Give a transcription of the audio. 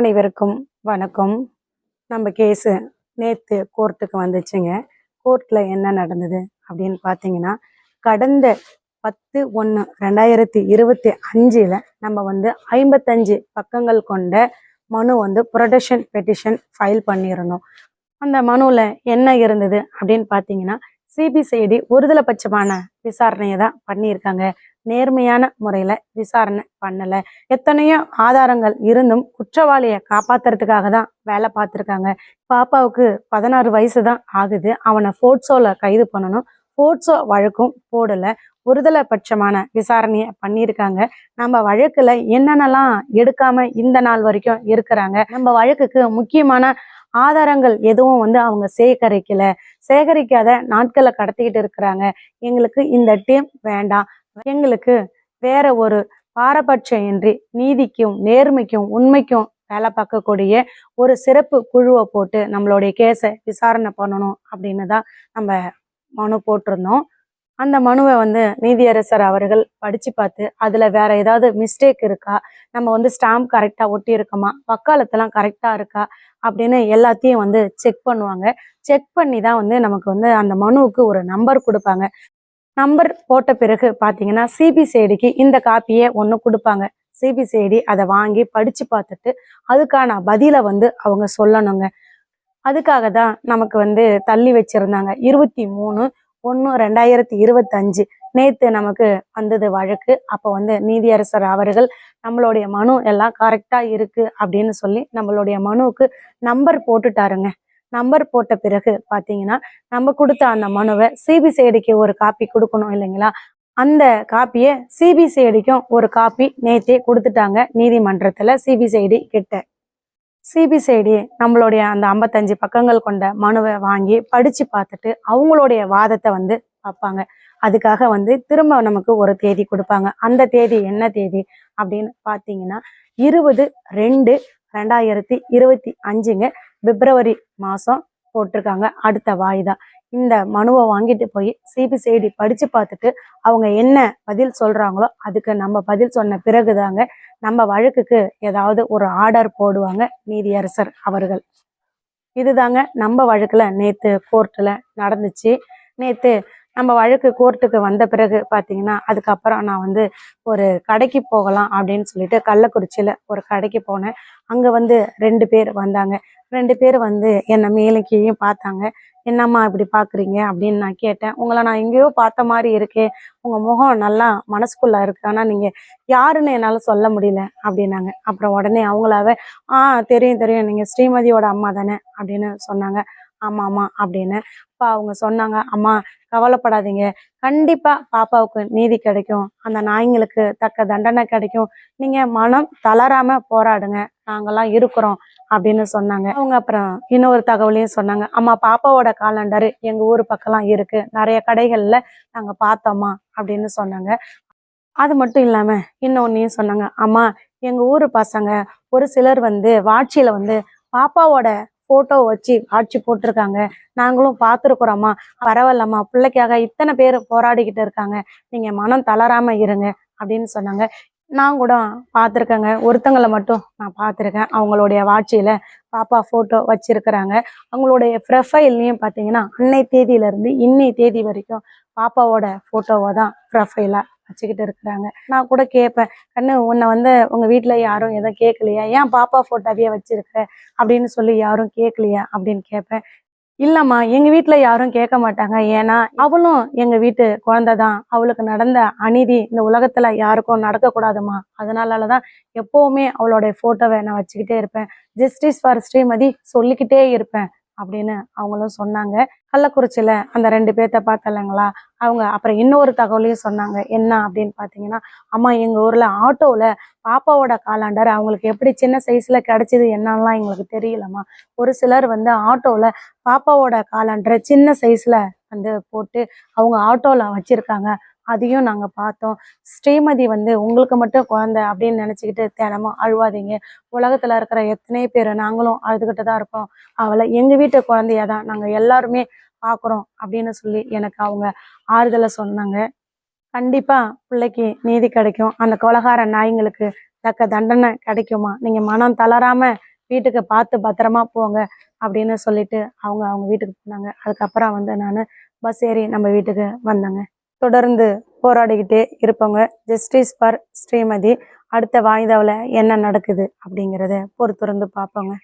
அனைவருக்கும் வணக்கம். நம்ம கேஸு நேற்று கோர்ட்டுக்கு வந்துச்சுங்க. கோர்ட்டில் என்ன நடந்தது அப்படின்னு பார்த்தீங்கன்னா கடந்த பத்து ஒன்று ரெண்டாயிரத்தி இருபத்தி அஞ்சில் நம்ம வந்து ஐம்பத்தஞ்சு பக்கங்கள் கொண்ட மனு வந்து ப்ரொடக்ஷன் பெட்டிஷன் ஃபைல் பண்ணியிருந்தோம். அந்த மனுவில் என்ன இருந்தது அப்படின்னு பார்த்தீங்கன்னா சிபிசிஐடி ஒருதலை பட்சமான விசாரணையை தான் பண்ணியிருக்காங்க. நேர்மையான முறையில் விசாரணை பண்ணலை. எத்தனையோ ஆதாரங்கள் இருந்தும் குற்றவாளியை காப்பாத்துறதுக்காக தான் வேலை பார்த்துருக்காங்க. பாப்பாவுக்கு பதினாறு வயசு தான் ஆகுது. அவனை ஃபோர்ட்ஸோல கைது பண்ணணும். ஃபோர்ட்ஸோ வழக்கும் போடல. ஒருதலை பட்சமான விசாரணையை பண்ணியிருக்காங்க. நம்ம வழக்குல என்னென்னலாம் எடுக்காம இந்த நாள் வரைக்கும் இருக்கிறாங்க? நம்ம வழக்குக்கு முக்கியமான ஆதாரங்கள் எதுவும் வந்து அவங்க சேகரிக்கல. சேகரிக்காத நாட்களை கடத்திக்கிட்டு இருக்கிறாங்க. எங்களுக்கு இந்த டீம் வேண்டாம். எங்களுக்கு வேற ஒரு பாரபட்சம் இன்றி நீதிக்கும் நேர்மைக்கும் உண்மைக்கும் வேலை பார்க்கக்கூடிய ஒரு சிறப்பு குழுவை போட்டு நம்மளுடைய கேஸை விசாரணை பண்ணணும் அப்படின்னு தான் நம்ம மனு போட்டிருந்தோம். அந்த மனுவை வந்து நீதியரசர் அவர்கள் படிச்சு பார்த்து அதுல வேற ஏதாவது மிஸ்டேக் இருக்கா? நம்ம வந்து ஸ்டாம்ப் கரெக்டா ஒட்டி இருக்கோமா வக்காலத்தெல்லாம் கரெக்டா இருக்கா? அப்படின்னு எல்லாத்தையும் வந்து செக் பண்ணுவாங்க. செக் பண்ணி தான் வந்து நமக்கு வந்து அந்த மனுவுக்கு ஒரு நம்பர் கொடுப்பாங்க. நம்பர் போட்ட பிறகு பார்த்தீங்கன்னா சிபிசிஐடிக்கு இந்த காப்பியை ஒன்று கொடுப்பாங்க. சிபிசிஐடி அதை வாங்கி படித்து பார்த்துட்டு அதுக்கான பதிலை வந்து அவங்க சொல்லணுங்க. அதுக்காக தான் நமக்கு வந்து தள்ளி வச்சுருந்தாங்க. இருபத்தி மூணு ஒன்று ரெண்டாயிரத்தி இருபத்தஞ்சு. நேற்று நமக்கு வந்தது வழக்கு. அப்போ வந்து நீதியரசர் அவர்கள் நம்மளுடைய மனு எல்லாம் கரெக்டாக இருக்குது அப்படின்னு சொல்லி நம்மளுடைய மனுவுக்கு நம்பர் போட்டுட்டாருங்க. நம்பர் போட்ட பிறகு பார்த்தீங்கன்னா நம்ம கொடுத்த அந்த மனுவை சிபிசிஐடிக்கு ஒரு காப்பி கொடுக்கணும் இல்லைங்களா? அந்த காப்பியை சிபிசிஐடிக்கும் ஒரு காப்பி நேத்தே கொடுத்துட்டாங்க நீதிமன்றத்தில் சிபிசிஐடி கிட்ட. சிபிசிஐடி நம்மளுடைய அந்த ஐம்பத்தஞ்சு பக்கங்கள் கொண்ட மனுவை வாங்கி படித்து பார்த்துட்டு அவங்களுடைய வாதத்தை வந்து பார்ப்பாங்க. அதுக்காக வந்து திரும்ப நமக்கு ஒரு தேதி கொடுப்பாங்க. அந்த தேதி என்ன தேதி அப்படின்னு பார்த்தீங்கன்னா இருபது ரெண்டு ரெண்டாயிரத்தி இருபத்தி அஞ்சுங்க. பிப்ரவரி மாதம் போட்டிருக்காங்க. அடுத்த வாய்தா இந்த மனுவை வாங்கிட்டு போய் சிபிசிஐடி படித்து பார்த்துட்டு அவங்க என்ன பதில் சொல்கிறாங்களோ அதுக்கு நம்ம பதில் சொன்ன பிறகு தாங்க நம்ம வழக்குக்கு ஏதாவது ஒரு ஆர்டர் போடுவாங்க நீதியரசர் அவர்கள். இதுதாங்க நம்ம வழக்கில் நேற்று கோர்ட்டில் நடந்துச்சு. நேற்று நம்ம வழக்கு கோர்ட்டுக்கு வந்த பிறகு பார்த்தீங்கன்னா அதுக்கப்புறம் நான் வந்து ஒரு கடைக்கு போகலாம் அப்படின்னு சொல்லிட்டு கள்ளக்குறிச்சியில் ஒரு கடைக்கு போனேன். அங்கே வந்து ரெண்டு பேர் வந்தாங்க. ரெண்டு பேர் வந்து என்னை மேலும் கீழேயும் பார்த்தாங்க. என்னம்மா இப்படி பார்க்குறீங்க அப்படின்னு நான் கேட்டேன். உங்களை நான் எங்கேயோ பார்த்த மாதிரி இருக்கே. உங்கள் முகம் நல்லா மனசுக்குள்ளே இருக்கு. ஆனால் நீங்கள் யாருன்னு என்னால் சொல்ல முடியல அப்படின்னாங்க. அப்புறம் உடனே அவங்களாவே ஆ தெரியும் தெரியும். நீங்கள் ஸ்ரீமதியோட அம்மா தானே? அப்படின்னு சொன்னாங்க. ஆமாம் ஆமாம் அப்படின்னு. அப்போ அவங்க சொன்னாங்க அம்மா கவலைப்படாதீங்க. கண்டிப்பா பாப்பாவுக்கு நீதி கிடைக்கும். அந்த நாய்ங்களுக்கு தக்க தண்டனை கிடைக்கும். நீங்க மனம் தளராம போராடுங்க. நாங்கெல்லாம் இருக்கிறோம் அப்படின்னு சொன்னாங்க. அவங்க அப்புறம் இன்னொரு தகவலையும் சொன்னாங்க. அம்மா பாப்பாவோட காலண்டர் எங்க ஊர் பக்கம்லாம் இருக்கு. நிறைய கடைகள்ல நாங்க பார்த்தோம்மா அப்படின்னு சொன்னாங்க. அது மட்டும் இல்லாம இன்னொன்னையும் சொன்னாங்க. அம்மா எங்க ஊர் பசங்க ஒரு சிலர் வந்து வாட்சியில வந்து பாப்பாவோட போட்டோ வச்சு ஆட்சி போட்டிருக்காங்க. நாங்களும் பார்த்துருக்குறோம்மா. பரவாயில்லம்மா. பிள்ளைக்காக இத்தனை பேர் போராடிக்கிட்டு இருக்காங்க. நீங்க மனம் தளராம இருங்க அப்படின்னு சொன்னாங்க. நான் கூட பார்த்துருக்கேங்க. ஒருத்தங்களை மட்டும் நான் பார்த்துருக்கேன். அவங்களுடைய வாட்சியில் பாப்பா ஃபோட்டோ வச்சுருக்கிறாங்க. அவங்களுடைய ப்ரொஃபைல்லையும் பார்த்தீங்கன்னா அன்னை தேதியிலேருந்து இன்னை தேதி வரைக்கும் பாப்பாவோட ஃபோட்டோவை தான் ப்ரொஃபைலாக வச்சுக்கிட்டு இருக்கிறாங்க. நான் கூட கேட்பேன் கண்ணு உன்னை வந்து உங்க வீட்டில் யாரும் எதுவும் கேட்கலையா ஏன் பாப்பா ஃபோட்டோவையே வச்சிருக்க? அப்படின்னு சொல்லி யாரும் கேட்கலையா அப்படின்னு கேட்பேன் இல்லம்மா எங்க வீட்டில் யாரும் கேட்க மாட்டாங்க. ஏன்னா அவளும் எங்க வீட்டு குழந்தை தான். அவளுக்கு நடந்த அநீதி இந்த உலகத்துல யாருக்கும் நடக்கக்கூடாதுமா? அதனாலதான் எப்பவுமே அவளோட போட்டோவை நான் வச்சுக்கிட்டே இருப்பேன். ஜஸ்டிஸ் ஃபார் ஸ்ரீமதி சொல்லிக்கிட்டே இருப்பேன். அப்படின்னு அவங்களும் சொன்னாங்க. கள்ளக்குறிச்சியில அந்த ரெண்டு பேர்த்த பார்த்தலைங்களா அவங்க அப்புறம் இன்னொரு தகவலையும் சொன்னாங்க. என்ன அப்படின்னு பார்த்தீங்கன்னா அம்மா எங்க ஊர்ல ஆட்டோல பாப்பாவோட காலாண்டர் அவங்களுக்கு எப்படி சின்ன சைஸ்ல கிடைச்சிது என்னெல்லாம் எங்களுக்கு தெரியலம்மா. ஒரு சிலர் வந்து ஆட்டோல பாப்பாவோட காலாண்டரை சின்ன சைஸ்ல வந்து போட்டு அவங்க ஆட்டோல வச்சிருக்காங்க. அதையும் நாங்கள் பார்த்தோம். ஸ்ரீமதி வந்து உங்களுக்கு மட்டும் குழந்தை அப்படின்னு நினச்சிக்கிட்டு தினமும் அழுவாதீங்க. உலகத்தில் இருக்கிற எத்தனை பேர் நாங்களும் அழுதுகிட்டு தான் இருக்கோம் அவளை எங்கள் வீட்டு குழந்தைய தான் நாங்கள் எல்லாருமே பார்க்குறோம் அப்படின்னு சொல்லி எனக்கு அவங்க ஆறுதலை சொன்னாங்க. கண்டிப்பாக பிள்ளைக்கு நீதி கிடைக்கும். அந்த கொலகார நாய்ங்களுக்கு தக்க தண்டனை கிடைக்குமா? நீங்கள் மனம் தளராமல் வீட்டுக்கு பார்த்து பத்திரமா போங்க அப்படின்னு சொல்லிட்டு அவங்க அவங்க வீட்டுக்கு போனாங்க. அதுக்கப்புறம் வந்து நான் பஸ் ஏறி நம்ம வீட்டுக்கு வந்தேங்க. தொடர்ந்து போராடிக்கிட்டே இருப்பவங்க ஜஸ்டிஸ் ஃபார் ஸ்ரீமதி. அடுத்த வாய்தாவில் என்ன நடக்குது அப்படிங்கிறத பொறுத்திருந்து பார்ப்போங்க.